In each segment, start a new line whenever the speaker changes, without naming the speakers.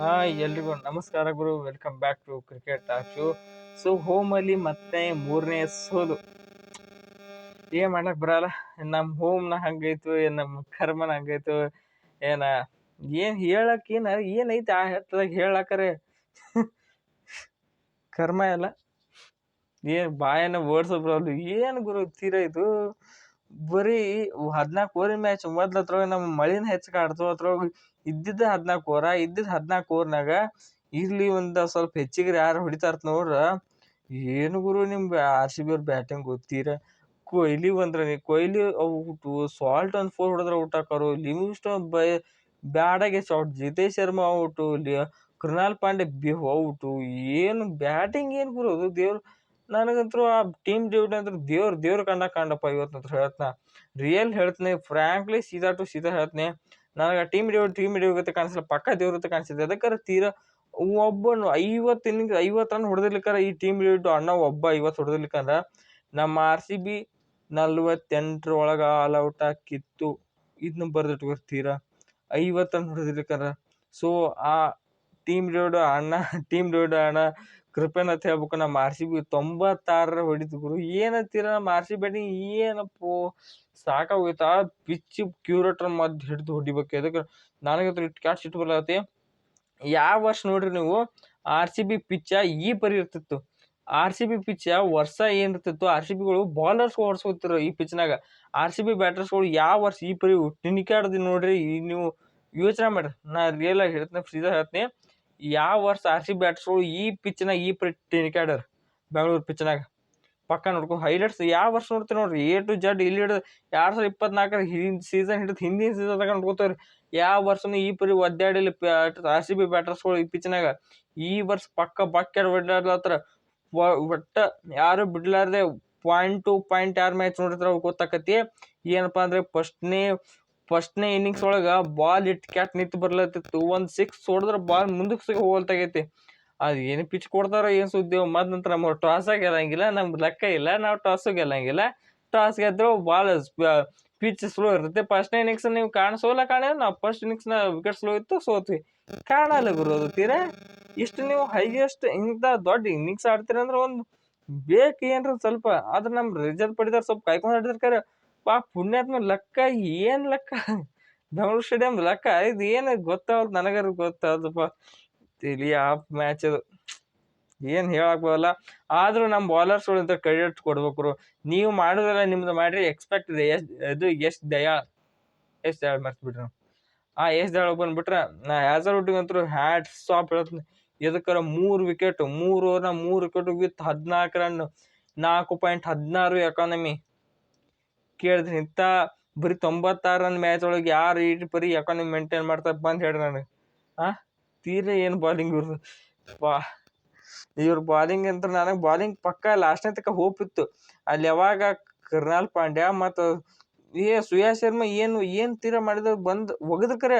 Hi ಎಲ್ರಿಗೂ ನಮಸ್ಕಾರ ಗುರು. Welcome back to cricket talk so ಹೋಮಲ್ಲಿ ಮತ್ತೆ ಮೂರನೇ ಸೋಲು. ಏನು ಮಾಡಕ್ ಬರಲ್ಲ? ನಮ್ಮ ಹೋಮ್ನ ಹಂಗೈತು, ಏನು ನಮ್ಮ ಕರ್ಮನ ಹಂಗೈತು, ಏನ, ಏನು ಹೇಳಕ್ ಏನ, ಏನೈತೆ ಆ ಹೆತ್ತದಾಗ ಹೇಳಕರೆ? ಕರ್ಮ ಎಲ್ಲ? ಏನು ಬಾಯನ್ನ ಓಡಿಸೋ ಪ್ರಾಬ್ಲಮ್ ಏನು ಗುರು, ತೀರ ಇದು? ಬರೀ ಹದಿನಾಲ್ಕು ಓವರಿನ ಮ್ಯಾಚ್ ಮೊದ್ಲು ಅದ್ರೊಳಗೆ ನಮ್ಮ ಮಳಿನ ಹೆಚ್ಚು ಕಾಡ್ತು, ಅದ್ರೊಳಗೆ ಇದ್ದಿದ್ದ ಹದಿನಾಲ್ಕು ಓವರ ಇದ್ದಿದ್ದ ಹದಿನಾಲ್ಕು ಓವರ್ನಾಗ ಇಲ್ಲಿ ಒಂದು ಸ್ವಲ್ಪ ಹೆಚ್ಚಿಗೆ ಯಾರು ಹೊಡಿತಾರೆ ನೋಡ್ರ, ಏನು ಗುರು ನಿಮ್ಮ ಆರ್ ಸಿ ಬಿ ಅವ್ರ ಬ್ಯಾಟಿಂಗ್ ಗೊತ್ತೀರ? ಕೊಹ್ಲಿ ಬಂದ್ರೆ ನೀ, ಕೊಹ್ಲಿ ಔಟು ಸಾಲ್ಟ್ ಒಂದು ಫೋರ್ ಹೊಡೆದ್ರೆ ಔಟ್ ಹಾಕೋರು ಲಿವಿಂಗ್ಸ್ಟೋನ್ ಬೈ ಬ್ಯಾಡಾಗೆ ಶಾಟ್ ಜಿತೇಶ್ ಶರ್ಮಾ ಔಟು ಕೃಣಾಲ್ ಪಾಂಡೆ ಬಿ ಔಟು ಏನು ಬ್ಯಾಟಿಂಗ್ ಏನು ಗುರು ಅದು ದೇವ್ರು ನನಗಂತೂ ಆ ಟೀಮ್ ಡ್ಯೂಟಿ ಅಂದ್ರೆ ದೇವ್ರ ದೇವ್ರ ಕಂಡ ಕಂಡಪ್ಪ ಅಂತ ಹೇಳ್ತನ. ರಿಯಲ್ ಹೇಳ್ತೀನಿ ಫ್ರ್ಯಾಂಕ್ಲಿ ಸೀದಾ ಟು ಸೀದಾ ಹೇಳ್ತೀನಿ. ನನಗೆ ಆ ಟೀಮ್ ಡ್ಯೂಟಿ ಟೀಮ್ ಡ್ಯೂಟಿ ಕಾಣಿಸಿಲ್ಲ, ಪಕ್ಕ ದೇವ್ರ ಕಾಣಿಸಿದೆ. ಅದಕ್ಕಾರ ತೀರಾ ಒಬ್ಬನು ಐವತ್ತು ಇನ್ನಿಂಗ್ ಐವತ್ತು ರನ್ ಹೊಡೆದಿರ್ಲಿಕ್ಕಾರ ಈ ಟೀಮ್ ಡೇವಿಡ್ ಅಣ್ಣ ಒಬ್ಬ ಐವತ್ತು ಹೊಡೆದಿರ್ಲಿಕ್ಕಂದ್ರೆ ನಮ್ಮ ಆರ್ ಸಿ ಬಿ ನಲ್ವತ್ತೆಂಟರ ಒಳಗೆ ಆಲ್ ಔಟ್ ಹಾಕಿತ್ತು. ಇದನ್ನ ಬರ್ದಿಟ್ಕೋರಿ ತೀರಾ. ಐವತ್ತು ರನ್ ಹೊಡೆದಿರ್ಲಿಕ್ಕಾರ ಸೊ ಆ ಟೀಮ್ ಡೇವಿಡ್ ಅಣ್ಣ ಟೀಮ್ ಡೇವಿಡ್ ಅಣ್ಣ ಕೃಪೆನ ಅಂತ ಹೇಳ್ಬೇಕು ನಮ್ಮ ಆರ್ ಸಿ ಬಿ ತೊಂಬತ್ತಾರರ ಹೊಡಿತು ಗುರು. ಏನಂತೀರ ನಮ್ಮ ಆರ್ ಸಿ ಬ್ಯಾಟಿಂಗ್ ಏನಪ್ಪೋ? ಸಾಕಾಗೋಯ್ತು? ಆ ಪಿಚ್ ಕ್ಯೂರೇಟರ್ ಮದ್ದು ಹಿಡಿದು ಹೊಡಿಬೇಕು. ಎದಕ್ಕೆ? ನನಗೆ ಇಟ್ಟು ಕ್ಯಾಟ್ಸ್ ಇಟ್ಟು ಯಾವ ವರ್ಷ ನೋಡ್ರಿ ನೀವು? ಆರ್ ಸಿ ಬಿ ಪಿಚ್ಚ ಈ ಪರಿ ಇರ್ತಿತ್ತು. ಆರ್ ಸಿ ಬಿ ಪಿಚ್ಚ ವರ್ಷ ಏನಿರ್ತಿತ್ತು ಆರ್ ಸಿ ಬಿಗಳು ಬಾಲರ್ಸ್ ಓಡಿಸ್ಕೊತಿರು ಈ ಪಿಚ್ನಾಗ. ಆರ್ ಸಿ ಬಿ ಬ್ಯಾಟರ್ಸ್ಗಳು ಯಾವ ವರ್ಷ ಈ ಪರಿ ಟಿನಿಕಾಡ್ದಿ ನೋಡ್ರಿ. ನೀವು ಯೋಚನೆ ಮಾಡ್ರಿ. ನಾ ರಿಯಲ್ ಆಗಿ ಹೇಳ್ತೀನಿ, ಸೀದಾ ಹೇಳ್ತೀನಿ. ಯಾವ ವರ್ಷ ಆರ್ ಸಿ ಬ್ಯಾಟ್ಸ್ಗಳು ಈ ಪಿಚ್ನಾಗ ಈ ಪರಿ ಟಿನಿಕಾಡ್ಯಾರ ಬೆಂಗಳೂರು ಪಿಚ್ನಾಗ ಪಕ್ಕ ನೋಡ್ಕೊ ಹೈಲೈಟ್ಸ್ ಯಾವ ವರ್ಷ ನೋಡ್ತೀವಿ ನೋಡ್ರಿ? ಎ ಟು ಜಡ್ ಇಲ್ಲಿ ಹಿಡಿದು ಎರಡು ಸಾವಿರದ ಇಪ್ಪತ್ನಾಲ್ಕರ ಹಿಂದಿನ ಸೀಸನ್ ಹಿಡಿದು ಹಿಂದಿನ ಸೀಸನ್ದಾಗ ನೋಡ್ಕೋತೇವ್ರಿ. ಯಾವ ವರ್ಷನೂ ಈ ಪರಿ ಒದ್ದಾಡಿಲ್ಲ ಆರ್ ಸಿ ಬಿ ಬ್ಯಾಟರ್ಸ್ಗಳು ಈ ಪಿಚ್ನಾಗ ಈ ವರ್ಷ ಪಕ್ಕ ಬಕ್ಕೆಡ್ ಒಡ್ಡಾಡ್ಲತ್ತರ ಒಟ್ಟ ಯಾರು ಬಿಡ್ಲಾರ್ದೆ ಪಾಯಿಂಟ್ ಟು ಪಾಯಿಂಟ್ ಯಾರು ಮ್ಯಾಚ್ ನೋಡಿದ್ರೆ ಅವ್ರಿಗೆ ಗೊತ್ತಾಕತಿ ಏನಪ್ಪ ಅಂದರೆ ಫಸ್ಟ್ನೇ ಫಸ್ಟ್ನೇ ಇನ್ನಿಂಗ್ಸ್ ಒಳಗೆ ಬಾಲ್ ಇಟ್ಟು ಕ್ಯಾಟ್ ನಿಂತು ಬರ್ಲತ್ತಿತ್ತು. ಒಂದು ಸಿಕ್ಸ್ ಹೊಡೆದ್ರೆ ಬಾಲ್ ಮುಂದಕ್ಕೆ ಸಿಗ ಹೋಗ್ತಾಗೈತಿ ಅದು ಏನು ಪಿಚ್ ಕೊಡ್ತಾರೋ ಏನು ಸುದ್ದಿ ಮದ್ ನಂತರ ನಮ್ಮ ಟಾಸ್ ಗೆಲ್ಲಂಗಿಲ್ಲ ನಮ್ಗೆ ಲೆಕ್ಕ ಇಲ್ಲ, ನಾವು ಟಾಸ್ ಗೆಲ್ಲಂಗಿಲ್ಲ ಟಾಸ್ ಗೆದ್ರು ಬಾಲ್ ಪಿಚ್ ಸ್ಲೋ ಇರುತ್ತೆ. ಫಸ್ಟ್ನೇ ಇನ್ನಿಂಗ್ಸ್ ನೀವು ಕಾಣಿಸೋಲ್ಲ ಕಾಣ ನಾವು ಫಸ್ಟ್ ಇನ್ನಿಂಗ್ಸ್ನ ವಿಕೆಟ್ ಸ್ಲೋ ಇತ್ತು, ಸೋತ್ವಿ. ಕಾಣಲ್ಲ ಗುರು ತೀರಾ? ಇಷ್ಟು ನೀವು ಹೈಯೆಸ್ಟ್ ಇಂಥ ದೊಡ್ಡ ಇನ್ನಿಂಗ್ಸ್ ಆಡ್ತೀರ ಅಂದ್ರೆ ಒಂದು ಬೇಕು ಏನ್ರ ಸ್ವಲ್ಪ. ಆದ್ರೆ ನಮ್ಮ ರಿಸಲ್ಟ್ ಪಡಿದಾರ ಸ್ವಲ್ಪ ಕಾಯ್ಕೊಂಡು ಆಡಿದಾರೆ ಪಾ, ಪುಣ್ಯಾತ್ಮ ಲೆಕ್ಕ, ಏನು ಲೆಕ್ಕ? ಬೆಂಗಳೂರು ಸ್ಟೇಡಿಯಂ ಲೆಕ್ಕ, ಇದು ಏನು ಗೊತ್ತಾವ್ ನನಗಾರ ಗೊತ್ತಾದಪ್ಪ ಇಲ್ಲಿ ಆ ಮ್ಯಾಚ್ ಅದು. ಏನು ಹೇಳಕ್ ಬರಲ್ಲ. ಆದರೂ ನಮ್ಮ ಬಾಲರ್ಸ್ಗಳು ಅಂತ ಕ್ರೆಡಿಟ್ ಕೊಡ್ಬೇಕು ನೀವು ಮಾಡೋದಲ್ಲ ನಿಮ್ದು ಮಾಡ್ರಿ ಎಕ್ಸ್ಪೆಕ್ಟ್ ಇದೆ. ಎಷ್ಟು ಇದು ಎಷ್ಟು ದಯಾ ಎಷ್ಟು ದಯಾಳ್ ಮರ್ತ್ಬಿಟ್ರಿ ನಾವು ಆ ಎಷ್ಟು ದಯಾಳ್ ಬಂದ್ಬಿಟ್ರೆ ನಾ ಹ್ಯಾಸರ್ವುಡ್ಗಂತೂ ಹ್ಯಾಟ್ ಸ್ಟಾಪ್ ಹೇಳ್ತೀನಿ. ಎದಕ್ಕರ ಮೂರು ವಿಕೆಟ್ ಮೂರು ಓವರ್ನ ಮೂರು ವಿಕೆಟ್ ವಿತ್ ಹದಿನಾಲ್ಕು ರನ್ ನಾಲ್ಕು ಪಾಯಿಂಟ್ ಹದಿನಾರು ಎಕಾನಮಿ ಕೇಳಿದ್ರಿ, ಇಂಥ ಬರೀ ತೊಂಬತ್ತಾರು ರನ್ ಮ್ಯಾಚ್ ಒಳಗೆ ಯಾರು ಈ ಬರೀ ಎಕಾನಮಿ ಮೇಂಟೈನ್ ಮಾಡ್ತಾ ಬಂದು ಹೇಳ್ರಿ ನನಗೆ ಹಾಂ ತೀರಿ ಏನು ಬಾಲಿಂಗ್ ಇವ್ರದ್ದು ಬಾ. ಇವ್ರ ಬಾಲಿಂಗ್ ಅಂತ ನನಗೆ ಬಾಲಿಂಗ್ ಪಕ್ಕ ಲಾಸ್ಟ್ನೇ ತನಕ ಹೋಪ್ ಇತ್ತು. ಅಲ್ಲಿ ಯಾವಾಗ ಕರ್ನಾಲ್ ಪಾಂಡ್ಯ ಮತ್ತು ಏ ಸುಯಾ ಶರ್ಮಾ ಏನು ಏನು ತೀರ ಮಾಡಿದ ಬಂದು ಒಗದು ಕರೆ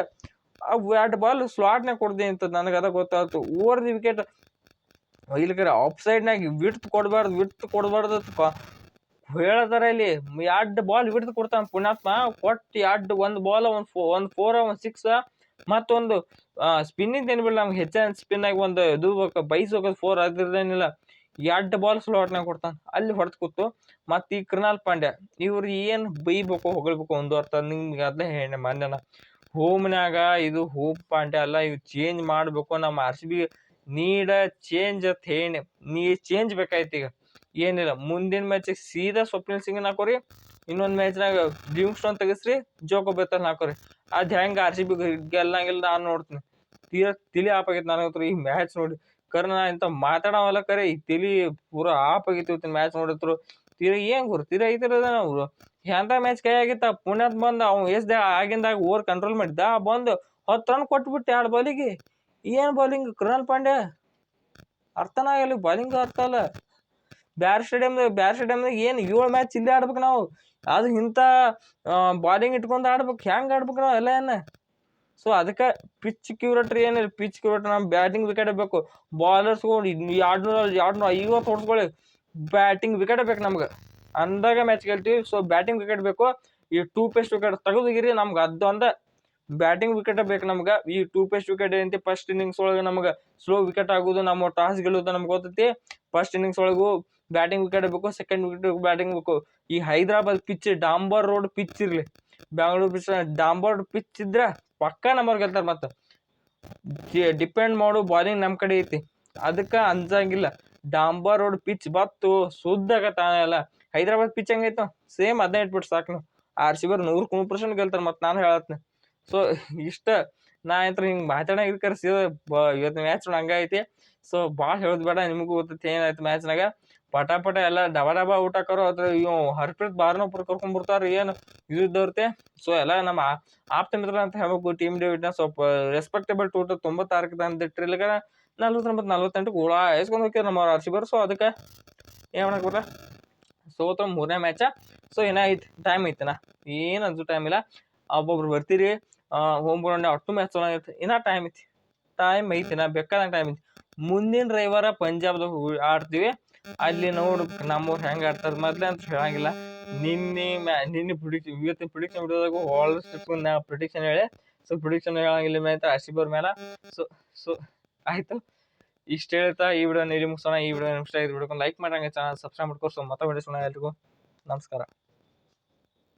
ಆ ಎರಡು ಬಾಲ್ ಸ್ಲಾಟ್ನಾಗ ಕೊಡ್ದೆ ಅಂತ ನನಗೆ ಅದ ಗೊತ್ತಾಯ್ತು ಓವರ್ ದಿ ವಿಕೆಟ್ ಇಲ್ಲಿ ಕರೆ ಆಫ್ ಸೈಡ್ನಾಗ ವಿಡ್ತ್ ಕೊಡಬಾರ್ದು ವಿಡ್ತ್ ಕೊಡಬಾರ್ದು ಹೇಳ್ತಾರ ಇಲ್ಲಿ ಎರಡು ಬಾಲ್ ಹಿಡಿದು ಕೊಡ್ತಾನ ಪುಣ್ಯಾತ್ಮ. ಕೊಟ್ಟು ಎರಡು ಒಂದು ಬಾಲ್ ಒಂದು ಫೋ ಒಂದು ಫೋರ್ ಒಂದು ಸಿಕ್ಸ್ ಮತ್ತೊಂದು ಸ್ಪಿನ್ನಿಂಗ್ ಏನಿಲ್ಲ ನಮ್ಗೆ? ಹೆಚ್ಚಿನ ಸ್ಪಿನ್ ಆಗಿ ಒಂದು ಇದು ಬೈಸ್ ಹೋಗೋದು ಫೋರ್ ಅದ್ರದ್ದೇನಿಲ್ಲ ಎರಡು ಬಾಲ್ ಸ್ಲಾಟ್ನಾಗ ಕೊಡ್ತಾನೆ. ಅಲ್ಲಿ ಹೊಡೆದು ಕೂತು, ಮತ್ತು ಈ ಕೃಣಾಲ್ ಪಾಂಡ್ಯ, ಇವ್ರು ಏನು ಬೈಬೇಕು, ಹೊಗಳ್ಬೇಕು ಒಂದು ಅರ್ಥ ನಿಮ್ಗೆ ಅದ್ಲೇ ಹೇಳಿ ಮೊನ್ನೆನ ಹೋಮ್ನ್ಯಾಗ ಇದು ಹೋಮ್ ಪಾಂಡ್ಯ ಅಲ್ಲ, ಇವು ಚೇಂಜ್ ಮಾಡಬೇಕು, ನಮ್ಮ R C B need change ಅಂತ ಹೇಳಿ, ನೀ ಚೇಂಜ್ ಬೇಕಾಯ್ತು ಈಗ. ಏನಿಲ್ಲ, ಮುಂದಿನ ಮ್ಯಾಚಿಗೆ ಸೀದಾ ಸ್ವಪ್ನಿಲ್ ಸಿಂಗ್ನ ಹಾಕೋರಿ, ಇನ್ನೊಂದು ಮ್ಯಾಚ್ನಾಗ ಸ್ಟೋನ್ ತೆಗಿಸ್ರಿ ಜೋಕೋ ಬೆತ್ತನ್ ಹಾಕೋರಿ. ಅದು ಹೆಂಗೆ ಆರ್ ಸಿ ಬಿ ಗೆಲ್ಲಂಗಿಲ್ಲ ನಾನು ನೋಡ್ತೀನಿ. ತೀರಾ ತಿಳಿ ಆಪ್ ಆಗೈತೆ ನನಗತ್ರ ಈ ಮ್ಯಾಚ್ ನೋಡಿ. ಕರೆ ನಾ ಇಂಥ ಮಾತಾಡೋವಲ್ಲ ಕರೆ, ಈ ತಿಳಿ ಪೂರ ಆಪ್ ಆಗೈತಿ ಇವತ್ತಿನ ಮ್ಯಾಚ್ ನೋಡಿದ್ರು. ತೀರಾ ಏನು ಗುರು ತೀರಾ ಐತಿರದ ನಾವು ಎಂಥ ಮ್ಯಾಚ್ ಕೈ ಆಗಿತ್ತ? ಪುಣ್ಯದ ಬಂದು ಅವ್ನು ಎಸ್ದ ಆಗಿಂದಾಗ ಓವರ್ ಕಂಟ್ರೋಲ್ ಮಾಡಿದ್ದ? ಬಂದು ಹತ್ತು ರನ್ ಕೊಟ್ಬಿಟ್ಟು ಎರಡು ಬಾಲಿಗೆ ಏನು ಬಾಲಿಂಗ್ ಕೃಣಾಲ್ ಪಾಂಡ್ಯ? ಅರ್ಥನ ಬಾಲಿಂಗ್ ಅರ್ಥ ಅಲ್ಲ ಬ್ಯಾರ್ ಸ್ಟೇಡಿಯಮ್ದಾಗ ಬ್ಯಾರ್ ಸ್ಟೇಡಿಯಮ್ದಾಗ ಏನು ಏಳು ಮ್ಯಾಚ್ ಇಲ್ಲೇ ಆಡ್ಬೇಕು ನಾವು? ಅದು ಇಂಥ ಬಾಲಿಂಗ್ ಇಟ್ಕೊಂಡು ಆಡ್ಬೇಕು, ಹೆಂಗೆ ಆಡ್ಬೇಕು ನಾವು ಎಲ್ಲ ಏನು? ಸೊ ಅದಕ್ಕೆ ಪಿಚ್ ಕ್ಯೂರೇಟರ್ ಏನಿಲ್ಲ ಪಿಚ್ ಕ್ಯೂರೇಟ್ರ್ ನಮ್ಮ ಬ್ಯಾಟಿಂಗ್ ವಿಕೆಟ್ ಬೇಕು. ಬಾಲರ್ಸ್ಗಳು ಎರಡುನೂರ ನೂರ, ಎರಡು ನೂರ ಐವತ್ತು ಹೊಡ್ಸ್ಕೊಳ್ಳಿ. ಬ್ಯಾಟಿಂಗ್ ವಿಕೆಟ್ ಬೇಕು ನಮ್ಗೆ. ಅಂದಾಗ ಮ್ಯಾಚ್ ಗೆಲ್ತೀವಿ. ಸೊ ಬ್ಯಾಟಿಂಗ್ ವಿಕೆಟ್ ಬೇಕು. ಈ ಟೂ ಪೇಸ್ಟ್ ವಿಕೆಟ್ ತೆಗೆದೋಗಿರಿ, ನಮ್ಗೆ ಅದು ಅಂದ ಬ್ಯಾಟಿಂಗ್ ವಿಕೆಟ್ ಬೇಕು ನಮ್ಗೆ. ಈ ಟೂ ಪೇಸ್ಟ್ ವಿಕೆಟ್ ಏನಂತೆ ಫಸ್ಟ್ ಇನ್ನಿಂಗ್ಸ್ ಒಳಗೆ ನಮ್ಗೆ ಸ್ಲೋ ವಿಕೆಟ್ ಆಗೋದು ನಮ್ಮ ಟಾಸ್ ಗೆಲ್ಲೋದು ನಮ್ಗೆ ಗೊತ್ತೈತಿ. ಫಸ್ಟ್ ಇನ್ನಿಂಗ್ಸ್ ಒಳಗೂ ಬ್ಯಾಟಿಂಗ್ ವಿಕೆಟ್ ಬೇಕು ಸೆಕೆಂಡ್ ವಿಕೆಟ್ ಬ್ಯಾಟಿಂಗ್ ಬೇಕು, ಈ ಹೈದರಾಬಾದ್ ಪಿಚ್ ಡಾಂಬರ್ ರೋಡ್ ಪಿಚ್ ಇರಲಿ. ಬ್ಯಾಂಗ್ಳೂರ್ ಪಿಚ್ ಡಾಂಬರ್ ಪಿಚ್ ಇದ್ರೆ ಪಕ್ಕಾ ನಂಬರ್ ಗೆಲ್ತಾರೆ ಮತ್ತು. ಡಿಪೆಂಡ್ ಮಾಡೋ ಬಾಲಿಂಗ್ ನಮ್ಮ ಕಡೆ ಐತಿ. ಅದಕ್ಕೆ ಅಂಜಂಗಿಲ್ಲ. ಡಾಂಬರ್ ರೋಡ್ ಪಿಚ್ ಬತ್ತು ತಾನೇ ಅಲ್ಲ ಹೈದರಾಬಾದ್ ಪಿಚ್ ಹೆಂಗೈತೋ ಸೇಮ್ ಅದನ್ನ ಇಟ್ಬಿಟ್ಟು ಸಾಕು ನಾವು. ಆರ್ ಸಿ ಬರ್ ನೂರು ನೂರು ಪರ್ಸೆಂಟ್ ಗೆಲ್ತಾರೆ ಮತ್ತು ನಾನು ಹೇಳತ್ತೀನಿ ಸೊ ಇಷ್ಟ, ನಾ ಅಂತ ಹಿಂಗೆ ಮಾತಾಡಂಗೆ ಸೀದಾ ಬ ಇವತ್ತು ಮ್ಯಾಚ್ ಹಂಗೈತಿ ಸೊ ಭಾಳ ಹೇಳೋದು ಬೇಡ, ನಿಮಗೂ ಗೊತ್ತೈತಿ ಏನಾಯ್ತು ಮ್ಯಾಚ್ನಾಗ ಪಟ ಪಟ ಎಲ್ಲ ಡಬ ಡಬ ಊಟ ಕರೋ ಅದ್ರ ಇವ್ ಹರ್ಪ್ರೀತ್ ಕರ್ಕೊಂಡ್ ಬರ್ತಾರ ಏನು? ಇದು ಇದ್ದವ್ರತೆ ಸೊ ಎಲ್ಲ ನಮ್ಮ ಆಪ್ತ ಮಿತ್ರ ಅಂತ ಹೇಳ್ಬೇಕು ಟೀಮ್ ಡೇವಿಡ್ನ ಸ್ವಲ್ಪ ರೆಸ್ಪೆಕ್ಟೇಬಲ್ ಟೋಟಲ್ ತೊಂಬತ್ತಾರಕ್ಕೆ ಅಂತ ಇಟ್ಟಿರ್ಲಿಕ್ಕ ನಲ್ವತ್ತೊಂಬತ್ತು ನಲ್ವತ್ತೆಂಟು ಗೋಳ ಎಸ್ಕೊಂಡು ಹೋಗ್ಯಾರ ನಮ್ಮ ಆರ್ ಬರ್ ಸೊ ಅದಕ್ಕೆ ಏನು ಮಾಡಕ್ ಬರಲ್ಲ ಸೋತ ಮೂರನೇ ಮ್ಯಾಚ ಸೊ ಏನಾಯ್ತು ಟೈಮ್ ಐತನ ಏನು ಅನ್ಸು ಟೈಮ್ ಇಲ್ಲ. ಒಬ್ಬೊಬ್ರು ಬರ್ತೀರಿ ಹೋಮ್ ಗ್ರೌಂಡ್ ಅಷ್ಟು ಮ್ಯಾಚ್ ಚೆನ್ನಾಗಿತ್ತು ಇನ್ನ ಟೈಮ್ ಐತಿ. ಟೈಮ್ ಐತಿ ನಾ, ಬೇಕಾದಂಗೆ ಟೈಮ್ ಐತಿ. ಮುಂದಿನ ರವಿವಾರ ಪಂಜಾಬ್ದಾಗ ಆಡ್ತೀವಿ. ಅಲ್ಲಿ ನೋಡು, ನಮ್ಮವ್ರು ಹೆಂಗೆ ಆಡ್ತಾರೆ. ಮೊದಲೇ ಅಂತ ಹೇಳಂಗಿಲ್ಲ. ನಿನ್ನೆ ಮ್ಯಾ, ನಿನ್ನೆ ಪ್ರಿಡಿಕ್ಷನ್ ಇವತ್ತಿನ ಪ್ರಿಡಿಕ್ಷನ್ ವಿಡಿಯೋದಾಗ ಆಲ್ಮೋಸ್ಟ್ ನಾ ಪ್ರಿಡಿಕ್ಷನ್ ಹೇಳಿ ಸೊ ಪ್ರಿಡಿಕ್ಷನ್ ಹೇಳಂಗಿಲ್ಲ ಮೇಲೆ ಆರ್ ಮೇಲೆ ಸೊ ಸೊ ಆಯಿತು. ಇಷ್ಟು ಹೇಳ್ತಾ ಈ ವಿಡಿಯೋ ನೀರಿ ಮುಗಿಸೋಣ, ಈ ವಿಡಿಯೋ ನಿಮಿಷ ಇದು ವಿಡಿಯೋಕೊಂಡು ಲೈಕ್ ಮಾಡಂಗೆ ಚಾನಲ್ ಸಬ್ಸ್ಕ್ರೈಬ್ ಮಾಡ್ಕೊ ಸೊ ಮತ್ತೆ ವಿಡಿಯೋಸ್ ಎಲ್ರಿಗೂ. ನಮಸ್ಕಾರ.